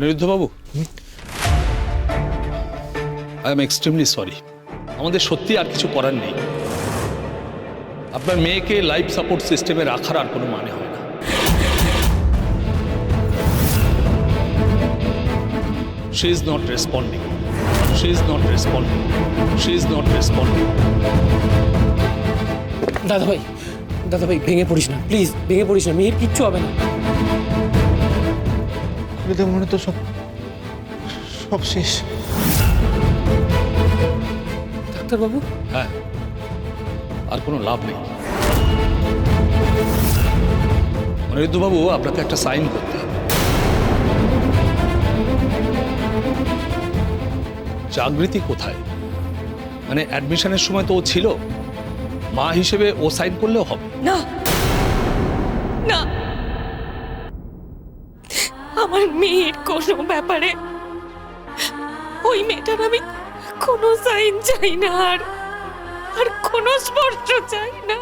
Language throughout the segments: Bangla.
অনিরুদ্ধবাবু? আই এম এক্সট্রিমলি সরি আমাদের সত্যি আর কিছু করার নেই। আপনার মেয়েকে লাইফ সাপোর্ট সিস্টেমে রাখার আর কোনো মানে হয় না। She is not responding she is not responding she is not responding দাদা ভাই দাদা ভাই ভেঙে পড়িস না। প্লিজ ভেঙে পড়িস না। মেয়ের কিচ্ছু হবে না। খুলে মনে তো সব সব শেষ। ডাক্তারবাবু? হ্যাঁ। আর কোনো লাভ নেই। অনিরুদ্ধবাবু আপনাকে একটা সাইন করতে হবে। জাগৃতি কোথায়? মানে অ্যাডমিশনের সময় তো ও ছিল। মা হিসেবে ও সাইন করলেও হবে। না! না! আমার মেয়ের কোনো ব্যাপারে ওই মেয়েটার আমি কোনো সাইন চাই না আর আর কোনো স্পর্শ চাই না।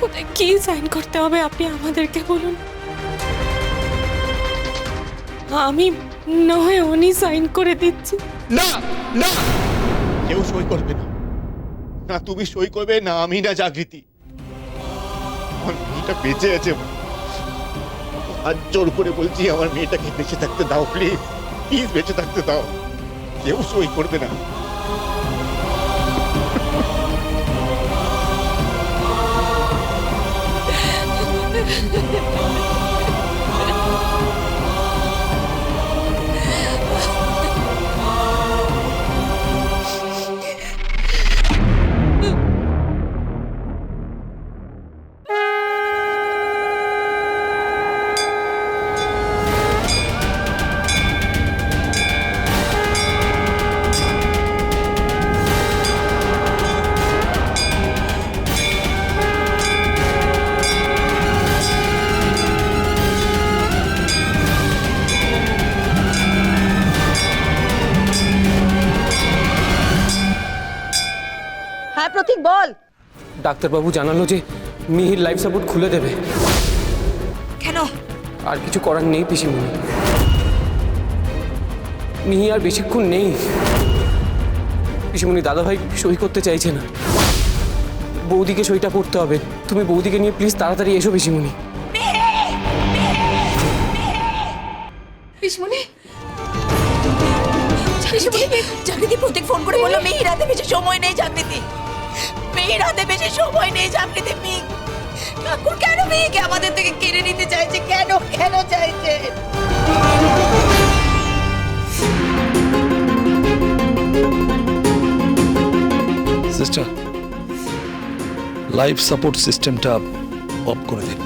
কোথায় কি সাইন করতে হবে আপনি আমাদেরকে বলুন? আমি নয় উনি সাইন করে দিচ্ছি। না না, কেউ সই করবে না। না তুমি সই করবে, না আমি না জাগৃতি। আমার মেয়েটা বেঁচে আছে। আর জোর করে বলছি, আমার মেয়েটাকে বেঁচে থাকতে দাও প্লিজ প্লিজ বেঁচে থাকতে দাও। কেউ সই করবে না। প্রতীক বল। ডাক্তারবাবু জানালো যে মিহির লাইফ সাপোর্ট খুলে দেবে। কেন? আর কিছু করার নেই পিসিমণি। মিহি আর বেশিক্ষণ নেই। পিসিমণি দাদাভাই সই করতে চাইছে না। বৌদিকে সইটা করতে হবে। তুমি বৌদিকে নিয়ে প্লিজ তাড়াতাড়ি এসো পিসিমণি। পিসমুনি জাগৃতি প্রতীক ফোন করে বলল মেয়ের হাতে বেশি সময় নেই মেয়ের হাতে বেশি সময় নেই জাগৃতি মেয়ে ঠাকুর কেন মেয়েকে আমাদের থেকে কেড়ে নিতে চাইছে? কেন কেন চাইছে? সিস্টার লাইফ সাপোর্ট সিস্টেমটা অফ করে দিন।